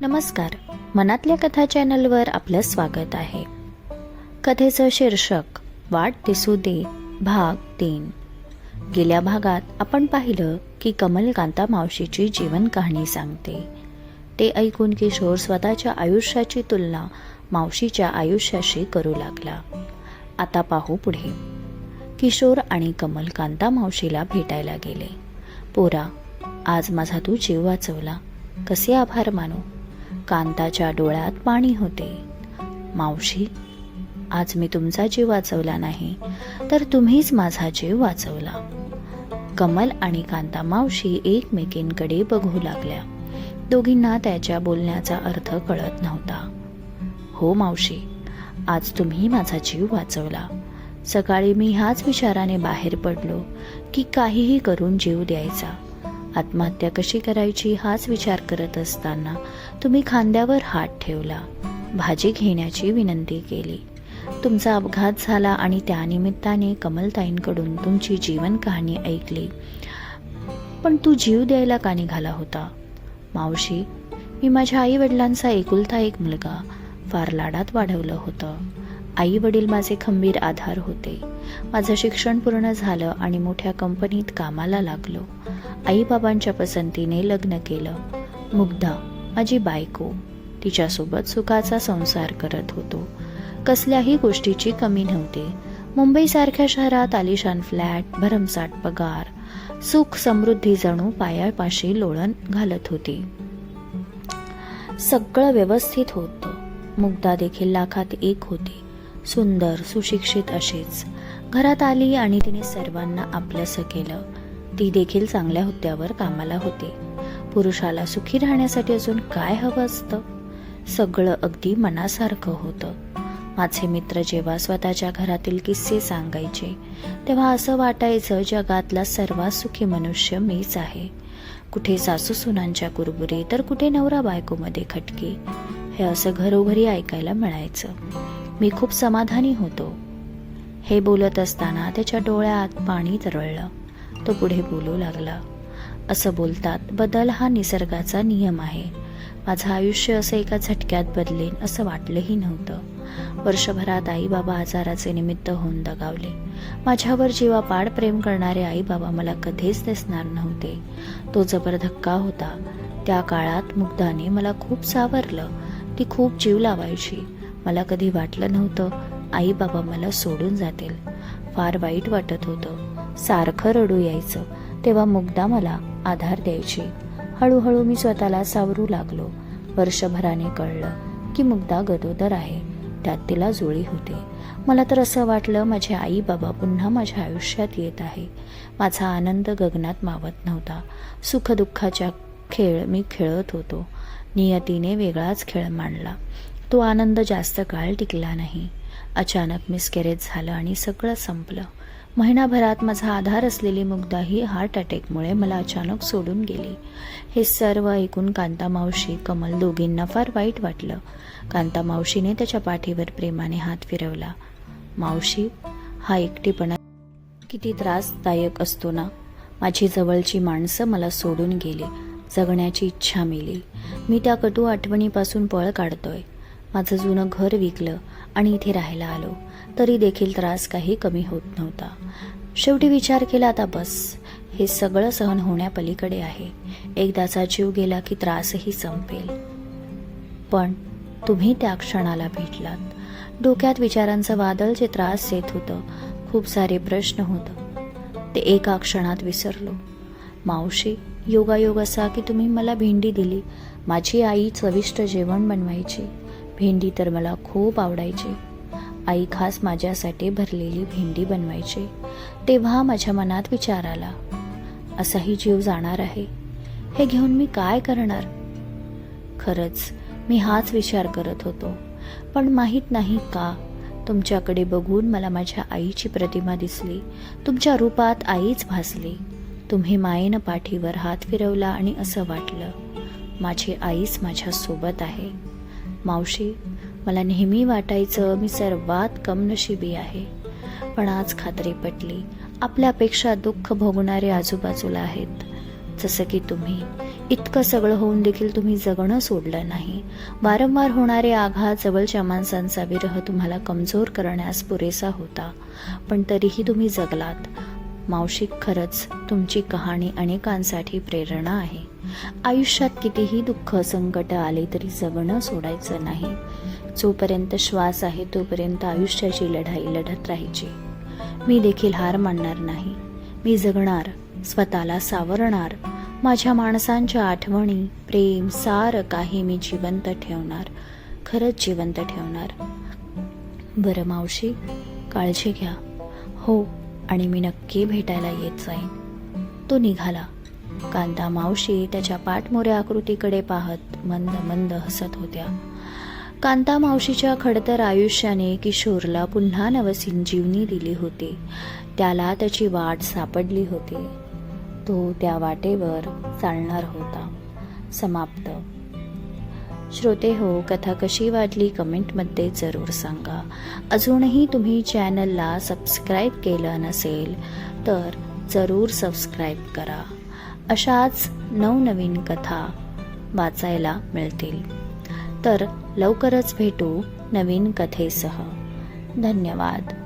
नमस्कार. मनातल्या कथा चॅनलवर आपलं स्वागत आहे. कथेचं शीर्षक वाट दिसू दे भाग तीन. गेल्या भागात आपण पाहिलं की कमलकांता मावशीची जीवन कहाणी सांगते. ते ऐकून किशोर स्वतःच्या आयुष्याची तुलना मावशीच्या आयुष्याशी करू लागला. आता पाहू पुढे. किशोर आणि कमलकांता मावशीला भेटायला गेले. पोरा आज माझा तू जीव वाचवला. कसे आभार मानू? कांताच्या डोळ्यात पाणी होते. मावशी आज मी तुमचा जीव वाचवला नाही तर तुम्हीच माझा जीव वाचवला. कमल आणि कांता मावशी एकमेकींकडे बघू लागल्या. दोघींना त्याच्या बोलण्याचा अर्थ कळत नव्हता. हो मावशी आज तुम्ही माझा जीव वाचवला. सकाळी मी ह्याच विचाराने बाहेर पडलो की काहीही करून जीव द्यायचा. आत्महत्या कशी करायची हाच विचार करत असताना तुम्ही खांद्यावर हात ठेवला. भाजी घेण्याची विनंती केली. तुमचा अपघात झाला आणि त्यानिमित्ताने कमलताईंकडून तुमची जीवन कहाणी ऐकली. पण तू जीव द्यायला का निघाला होता? मावशी मी माझ्या आई वडिलांचा एकुलता एक मुलगा फार लाडात वाढवलं होतं. आई वडील माझे खंबीर आधार होते. माझं शिक्षण पूर्ण झालं आणि मोठ्या कंपनीत कामाला लागलो. आईबाबांच्या पसंतीने लग्न केलं. मुग्धा माझी बायको तिच्यासोबत सुखाचा संसार करत होतो. कसल्याही गोष्टीची कमी नव्हती. मुंबईसारख्या शहरात आलिशान फ्लॅट भरमसाट पगार सुख समृद्धी जणू पायापाशी लोळण घालत होती. सगळं व्यवस्थित होतं. मुग्धा देखील लाखात एक होती. सुंदर सुशिक्षित अशीच घरात आली आणि तिने सर्वांना आपलंसं केलं. ती देखील चांगल्या हुद्द्यावर कामाला होती. पुरुषाला सुखी राहण्यासाठी अजून काय हवं असतं? सगळं अगदी मनासारखं होतं. माझे मित्र जेव्हा स्वतःच्या घरातील किस्से सांगायचे तेव्हा असं वाटायचं जगातला सर्वात सुखी मनुष्य मीच आहे. कुठे सासू सुनांच्या कुरबुरी तर कुठे नवरा बायकोमध्ये खटके. हे असं घरोघरी ऐकायला मिळायचं. मी खूप समाधानी होतो. हे बोलत असताना त्याच्या डोळ्यात पाणी तरळलं. तो पुढे बोलू लागला. असं बोलतात. बदल हा निसर्गाचा नियम आहे. माझं आयुष्य असं एका झटक्यात बदलेन असं वाटलंही नव्हतं. वर्षभरात आई बाबा आजाराचे निमित्त होऊन दगावले. माझ्यावर जीवापाड प्रेम करणारे आई बाबा मला कधीच दिसणार नव्हते. तो जबर धक्का होता. त्या काळात मुग्धाने मला खूप सावरलं. ती खूप जीव लावायची. मला कधी वाटलं नव्हतं आई बाबा मला सोडून जातील. फार वाईट वाटत होतं. सारखं रडू यायचं. तेव्हा मुग्धा मला आधार द्यायची. हळूहळू मी स्वतःला सावरू लागलो. वर्षभराने कळलं की मुग्धा गदोदर आहे. त्यात तिला जुळी होते. मला तर असं वाटलं माझे आई बाबा पुन्हा माझ्या आयुष्यात येत आहे. माझा आनंद गगनात मावत नव्हता. सुखदुःखाच्या खेळ मी खेळत होतो. नियतीने वेगळाच खेळ मांडला. तो आनंद जास्त काळ टिकला नाही. अचानक मिसकॅरेज झालं आणि सगळं संपलं. महिनाभरात माझा आधार असलेली मुग्धा ही हार्ट अटॅकमुळे मला अचानक सोडून गेली. हे सर्व ऐकून कांता मावशी कमल दोघींना फार वाईट वाटलं. कांता मावशीने त्याच्या पाठीवर प्रेमाने हात फिरवला. मावशी हा एकटेपणा किती त्रासदायक असतो ना? माझी जवळची माणसं मला सोडून गेली. जगण्याची इच्छा मिली. मी त्या कटू आठवणीपासून पळ काढतोय. माझं जुनं घर विकलं आणि इथे राहायला आलो तरी देखील त्रास काही कमी होत नव्हता. शेवटी विचार केला आता बस. हे सगळं सहन होण्यापलीकडे आहे. एकदाचा जीव गेला की त्रासही संपेल. पण तुम्ही त्या क्षणाला भेटलात. डोक्यात विचारांचं वादळ जे त्रास देत होतं खूप सारे प्रश्न होतं. ते एका क्षणात विसरलो. मावशी योगायोग असा की तुम्ही मला भेंडी दिली. माझी आई चविष्ट जेवण बनवायची. भेंडी तर मला खूप आवडायची. आई खास माझ्यासाठी भरलेली भेंडी बनवायची. तेव्हा माझ्या मनात विचार आला असाही जीव जाणार आहे. हे घेऊन मी काय करणार? खरंच मी हाच विचार करत होतो. पण माहीत नाही का तुमच्याकडे बघून मला माझ्या आईची प्रतिमा दिसली. तुमच्या रूपात आईच भासली. तुम्ही मायेनं पाठीवर हात फिरवला आणि असं वाटलं माझी आईच माझ्यासोबत आहे. मावशी मला नेहमी वाटायचं मी सर्वात कमनशिबी आहे. पण आज खात्री पटली आपल्यापेक्षा दुःख भोगणारे आजूबाजूला आहेत. जसं की तुम्ही इतकं सगळं होऊन देखील तुम्ही जगणं सोडलं नाही. वारंवार होणारे आघात जवळच्या माणसांचा विरह तुम्हाला कमजोर करण्यास पुरेसा होता. पण तरीही तुम्ही जगलात. मावशी खरंच तुमची कहाणी अनेकांसाठी प्रेरणा आहे. आयुष्यात कितीही दुःख संकट आले तरी जगणं सोडायचं नाही. जोपर्यंत श्वास आहे तोपर्यंत आयुष्याची लढाई लढत राहायची. मी देखील हार मानणार नाही. मी जगणार स्वतःला सावरणार माझ्या माणसांच्या आठवणी प्रेम सार काही मी जिवंत ठेवणार खरंच जिवंत ठेवणार. बरं मावशी काळजी घ्या. हो आणि मी नक्की भेटायला येत जाईन. तो निघाला. कांता मावशी त्याच्या पाठमोऱ्या आकृतीकडे पाहत मंद मंद हसत होत्या. कांता मावशीच्या खडतर आयुष्याने किशोरला पुन्हा नवसंजीवनी दिली होती. त्याला त्याची वाट सापडली होती. तो त्या वाटेवर चालणार होता. समाप्त. श्रोते हो कथा कशी वाटली कमेंटमध्ये जरूर सांगा. अजूनही तुम्ही चॅनलला सबस्क्राईब केलं नसेल तर जरूर सबस्क्राईब करा. अशाच नवनवीन कथा वाचायला मिळतील. तर लवकरच भेटू नवीन कथेसह. धन्यवाद.